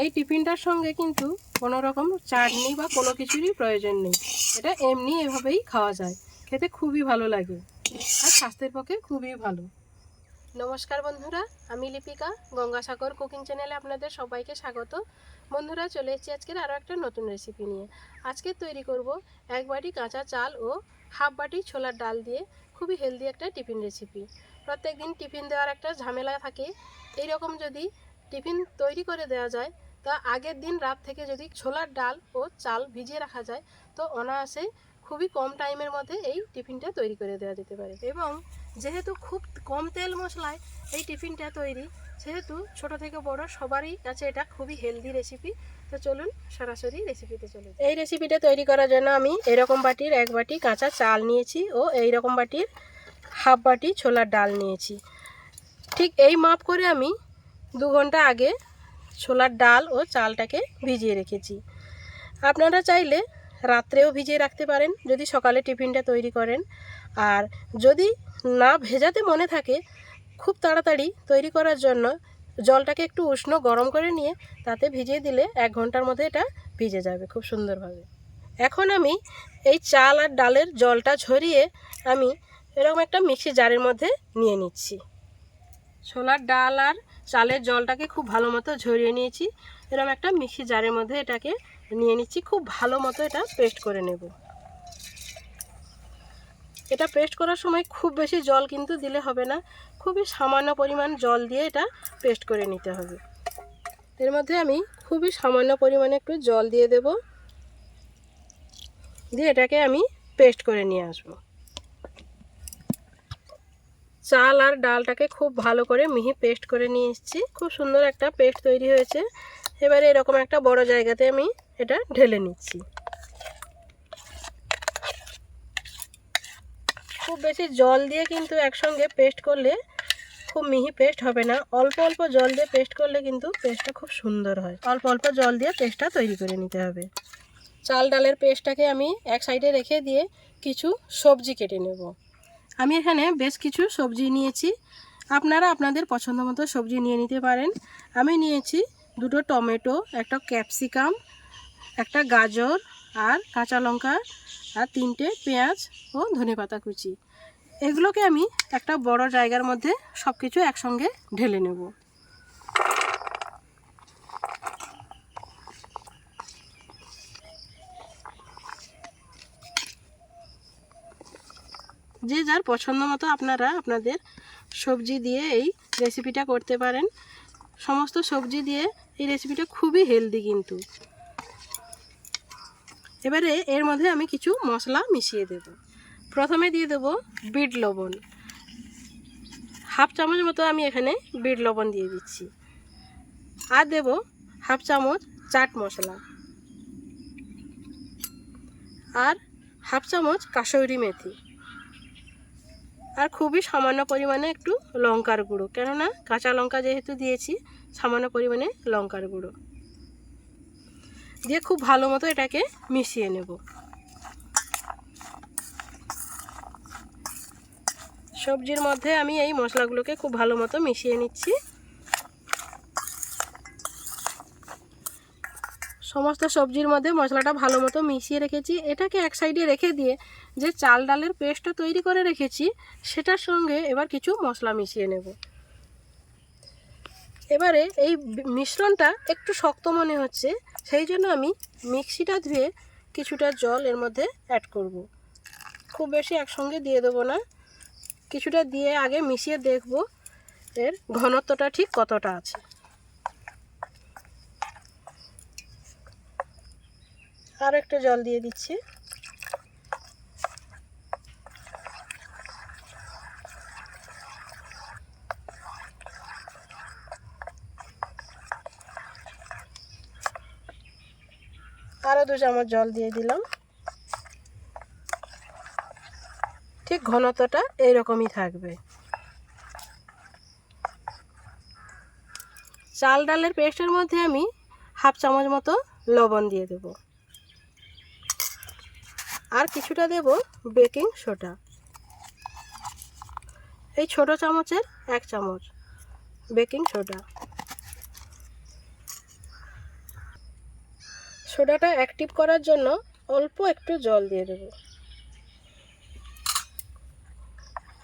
এই টিফিনটার সঙ্গে কিন্তু কোনো রকম চাটনি বা কোনো কিছুরই প্রয়োজন নেই। এটা এমনি এভাবেই খাওয়া যায়। খেতে খুবই ভালো লাগে আর স্বাস্থ্যের পক্ষে খুবই ভালো। নমস্কার বন্ধুরা, আমি লিপিকা, গঙ্গাসাগর কুকিং চ্যানেলে আপনাদের সবাইকে স্বাগত। বন্ধুরা, চলে এসেছি আজকের আরও একটা নতুন রেসিপি নিয়ে। আজকে তৈরি করব এক বাটি কাঁচা চাল ও হাফ বাটি ছোলার ডাল দিয়ে খুবই হেলদি একটা টিফিন রেসিপি প্রত্যেক দিন টিফিন দেওয়ার একটা ঝামেলা থাকে। এই রকম যদি টিফিন তৈরি করে দেওয়া যায়, তা আগের দিন রাত থেকে যদি ছোলার ডাল ও চাল ভিজিয়ে রাখা যায়, তো অনায়াসেই খুবই কম টাইমের মধ্যে এই টিফিনটা তৈরি করে দেওয়া যেতে পারে এবং যেহেতু খুব কম তেল মশলায় এই টিফিনটা তৈরি, সেহেতু ছোট থেকে বড় সবারই কাছে এটা খুবই হেলদি রেসিপি তো চলুন সরাসরি রেসিপিতে চলে যাই। এই রেসিপিটা তৈরি করার জন্য আমি এরকম বাটির এক বাটি কাঁচা চাল নিয়েছি ও এই রকম বাটির হাফ বাটি ছোলার ডাল নিয়েছি ঠিক এই মাপ করে আমি দু ঘণ্টা আগে ছোলার ডাল ও চালটাকে ভিজিয়ে রেখেছি। আপনারা চাইলে রাত্রেও ভিজিয়ে রাখতে পারেন যদি সকালে টিফিনটা তৈরি করেন। আর যদি না ভেজাতে মনে থাকে, খুব তাড়াতাড়ি তৈরি করার জন্য জলটাকে একটু উষ্ণ গরম করে নিয়ে তাতে ভিজিয়ে দিলে এক ঘণ্টার মধ্যে এটা ভিজে যাবে খুব সুন্দরভাবে। এখন আমি এই চাল আর ডালের জলটা ঝরিয়ে আমি এরকম একটা মিক্সি জারের মধ্যে নিয়ে নিচ্ছি। ছোলার ডাল আর চালের জলটাকে খুব ভালো মতো ঝরিয়ে নিয়েছি। এরকম একটা মিক্সি জারের মধ্যে এটাকে নিয়ে নিচ্ছি। খুব ভালো মতো এটা পেস্ট করে নেব। এটা পেস্ট করার সময় খুব বেশি জল কিন্তু দিলে হবে না। খুবই সামান্য পরিমাণ জল দিয়ে এটা পেস্ট করে নিতে হবে। এর মধ্যে আমি খুবই সামান্য পরিমাণে একটু জল দিয়ে দেব। দিয়ে এটাকে আমি পেস্ট করে নিয়ে আসব। চাল আর ডালটাকে খুব ভালো করে মিহি পেস্ট করে নিয়ে এসেছি। খুব সুন্দর একটা পেস্ট তৈরি হয়েছে। এবারে এরকম একটা বড় জায়গাতে আমি এটা ঢেলে নিচ্ছি। খুব বেশি জল দিয়ে কিন্তু একসঙ্গে পেস্ট করলে খুব মিহি পেস্ট হবে না। অল্প অল্প জল দিয়ে পেস্ট করলে কিন্তু পেস্টটা খুব সুন্দর হয়। অল্প অল্প জল দিয়ে পেস্টটা তৈরি করে নিতে হবে। চাল ডালের পেস্টটাকে আমি এক সাইডে রেখে দিয়ে কিছু সবজি কেটে নেব। আমি এখানে বেশ কিছু সবজি নিয়েছি। আপনারা আপনাদের পছন্দ মতো সবজি নিয়ে নিতে পারেন। আমি নিয়েছি দুটো টমেটো, একটা ক্যাপসিকাম, একটা গাজর আর কাঁচা লঙ্কা আর তিনটে পেঁয়াজ ও ধনে পাতা কুচি। এগুলোকে আমি একটা বড় জায়গার মধ্যে সব কিছু একসঙ্গে ঢেলে নেব। যে যার পছন্দ মতো আপনারা আপনাদের সবজি দিয়ে এই রেসিপিটা করতে পারেন। সমস্ত সবজি দিয়ে এই রেসিপিটা খুবই হেলদি কিন্তু। এবারে এর মধ্যে আমি কিছু মশলা মিশিয়ে দেব। প্রথমে দিয়ে দেব বিট লবণ। হাফ চামচ মতো আমি এখানে বিট লবণ দিয়ে দিচ্ছি। আর দেব হাফ চামচ চাট মশলা। আর হাফ চামচ কাসৌরি মেথি। আর খুবই সামান্য পরিমাণে একটু লঙ্কার গুঁড়ো। কেননা কাঁচা লঙ্কা যেহেতু দিয়েছি, সামান্য পরিমাণে লঙ্কার গুঁড়ো। দিয়ে খুব ভালো মতো এটাকে মিশিয়ে নেব। সবজির মধ্যে আমি এই মশলাগুলোকে খুব ভালো মতো মিশিয়ে নিচ্ছি। সমস্ত সবজির মধ্যে মশলাটা ভালো মতো মিশিয়ে রেখেছি। এটাকে এক সাইডে রেখে দিয়ে যে চাল ডালের পেস্টটা তৈরি করে রেখেছি, সেটার সঙ্গে এবার কিছু মশলা মিশিয়ে নেব। এবারে এই মিশ্রণটা একটু শক্ত মনে হচ্ছে, সেই জন্য আমি মিক্সিটা ধুয়ে কিছুটা জল এর মধ্যে অ্যাড করব। খুব বেশি একসঙ্গে দিয়ে দেবো না। কিছুটা দিয়ে আগে মিশিয়ে দেখব এর ঘনত্বটা ঠিক কতটা আছে। আর একটু জল দিয়ে দিচ্ছি। আরও দু চামচ জল দিয়ে দিলাম। ঠিক ঘনত্বটা এইরকমই থাকবে। চাল ডালের পেস্টের মধ্যে আমি হাফ চামচ মতো লবণ দিয়ে দেব। আর কিছুটা দেব বেকিং সোডা। এই ছোট চামচের এক চামচ বেকিং সোডা। সোডাটা অ্যাক্টিভ করার জন্য অল্প একটু জল দিয়ে দেবো।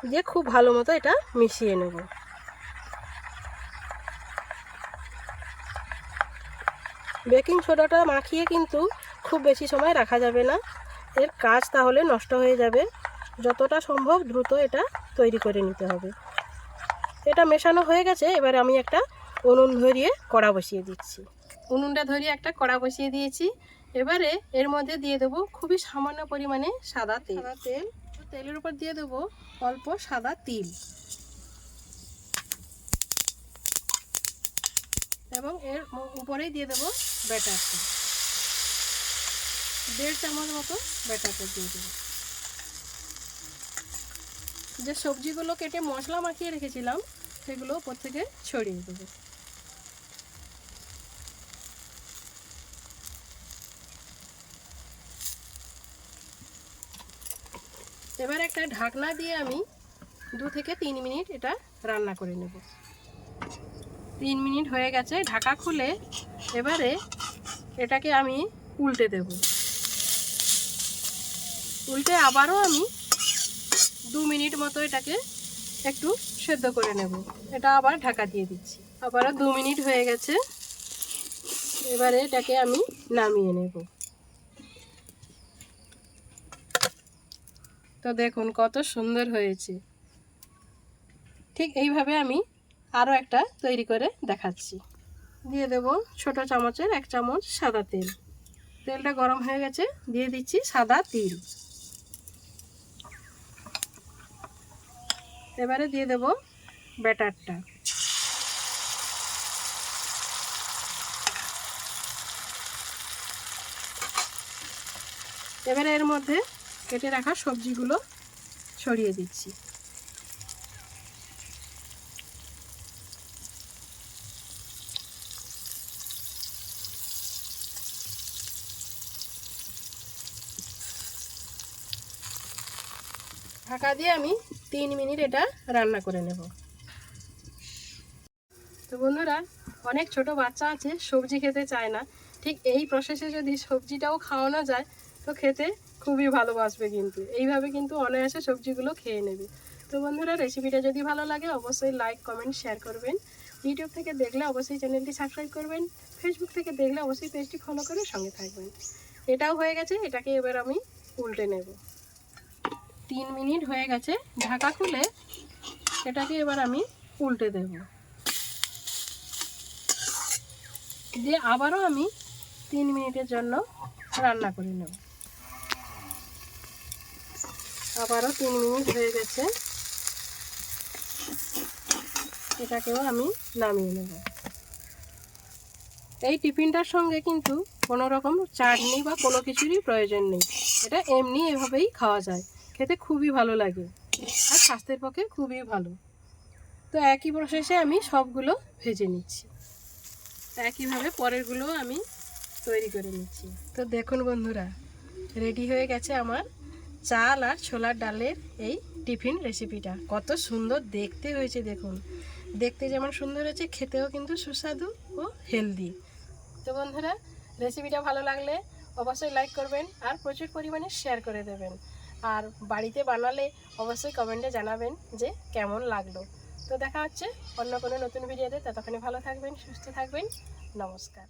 দিয়ে খুব ভালো মতো এটা মিশিয়ে নেব। বেকিং সোডাটা মাখিয়ে কিন্তু খুব বেশি সময় রাখা যাবে না। এর কাজ তাহলে নষ্ট হয়ে যাবে। যতটা সম্ভব দ্রুত এটা তৈরি করে নিতে হবে। এটা মেশানো হয়ে গেছে এবারে আমি একটা উনুন ধরিয়ে কড়া বসিয়ে দিচ্ছি। উনুনটা ধরিয়ে একটা কড়া বসিয়ে দিয়েছি। এবারে এর মধ্যে দিয়ে দেবো খুবই সামান্য পরিমাণে সাদা তেল। সাদা তেল। তেলের উপর দিয়ে দেবো অল্প সাদা তিল। এবং এর উপরেই দিয়ে দেবো ব্যাটারটা। দেড় চামচ মতো ব্যাটারটা দিয়ে দেবো। যে সবজিগুলো কেটে মশলা মাখিয়ে রেখেছিলাম, সেগুলো ওপর থেকে ছড়িয়ে দেবো। এবার একটা ঢাকনা দিয়ে আমি দু থেকে তিন মিনিট এটা রান্না করে নেব। তিন মিনিট হয়ে গেছে, ঢাকা খুলে এবারে এটাকে আমি উল্টে দেব। উল্টে আবারও আমি দু মিনিট মতো এটাকে একটু সেদ্ধ করে নেব। এটা আবার ঢাকা দিয়ে দিচ্ছি। আবারও দু মিনিট হয়ে গেছে। এবারে এটাকে আমি নামিয়ে নেব। তো দেখুন কত সুন্দর হয়েছে। ঠিক এইভাবে আমি আরও একটা তৈরি করে দেখাচ্ছি। দিয়ে দেব ছোট চামচের এক চামচ সাদা তেল। তেলটা গরম হয়ে গেছে। দিয়ে দিচ্ছি সাদা তিল। এবারে দিয়ে দেব ব্যাটারটা। এবারে এর মধ্যে কেটে রাখা সবজিগুলো ছড়িয়ে দিচ্ছি। ঢাকা দিয়ে আমি তিন মিনিট এটা রান্না করে নেব। তো বন্ধুরা, অনেক ছোট বাচ্চা আছে, সবজি খেতে চায় না। ঠিক এই প্রসেসে যদি সবজিটাও খাওয়ানো যায়, তো খেতে খুবই ভালোবাসবে কিন্তু। এইভাবে কিন্তু অনায়াসে সবজিগুলো খেয়ে নেবে। তো বন্ধুরা রেসিপিটা যদি ভালো লাগে, অবশ্যই লাইক কমেন্ট শেয়ার করবেন। ইউটিউব থেকে দেখলে অবশ্যই চ্যানেলটি সাবস্ক্রাইব করবেন। ফেসবুক থেকে দেখলে অবশ্যই পেজটি ফলো করে সঙ্গে থাকবেন। এটাও হয়ে গেছে, এটাকে এবার আমি উল্টে নেব। তিন মিনিট হয়ে গেছে, ঢাকা খুলে এটাকে এবার আমি উল্টে দেব। দিয়ে আবারও আমি তিন মিনিটের জন্য রান্না করে নেব। আবারও তিন মিনিট হয়ে গেছে। এটাকেও আমি নামিয়ে নেব। এই টিফিনটার সঙ্গে কিন্তু কোনো রকম চাটনি বা কোনো কিছুরই প্রয়োজন নেই। এটা এমনি এভাবেই খাওয়া যায়। খেতে খুবই ভালো লাগে। আর স্বাস্থ্যের পক্ষে খুবই ভালো। তো একই প্রসেসে আমি সবগুলো ভেজে নিচ্ছি। একইভাবে পরেরগুলো আমি তৈরি করে নিচ্ছি। তো দেখুন বন্ধুরা, রেডি হয়ে গেছে আমার চাল আর ছোলার ডালের এই টিফিন রেসিপিটা কত সুন্দর দেখতে হয়েছে দেখুন। দেখতে যেমন সুন্দর হয়েছে, খেতেও কিন্তু সুস্বাদু ও হেলদি তো বন্ধুরা রেসিপিটা ভালো লাগলে অবশ্যই লাইক করবেন আর প্রচুর পরিমাণে শেয়ার করে দেবেন। আর বাড়িতে বানালে অবশ্যই কমেন্টে জানাবেন যে কেমন লাগল। তো দেখা হচ্ছে অন্য কোনো নতুন ভিডিওতে, ততক্ষণে ভালো থাকবেন, সুস্থ থাকবেন, নমস্কার।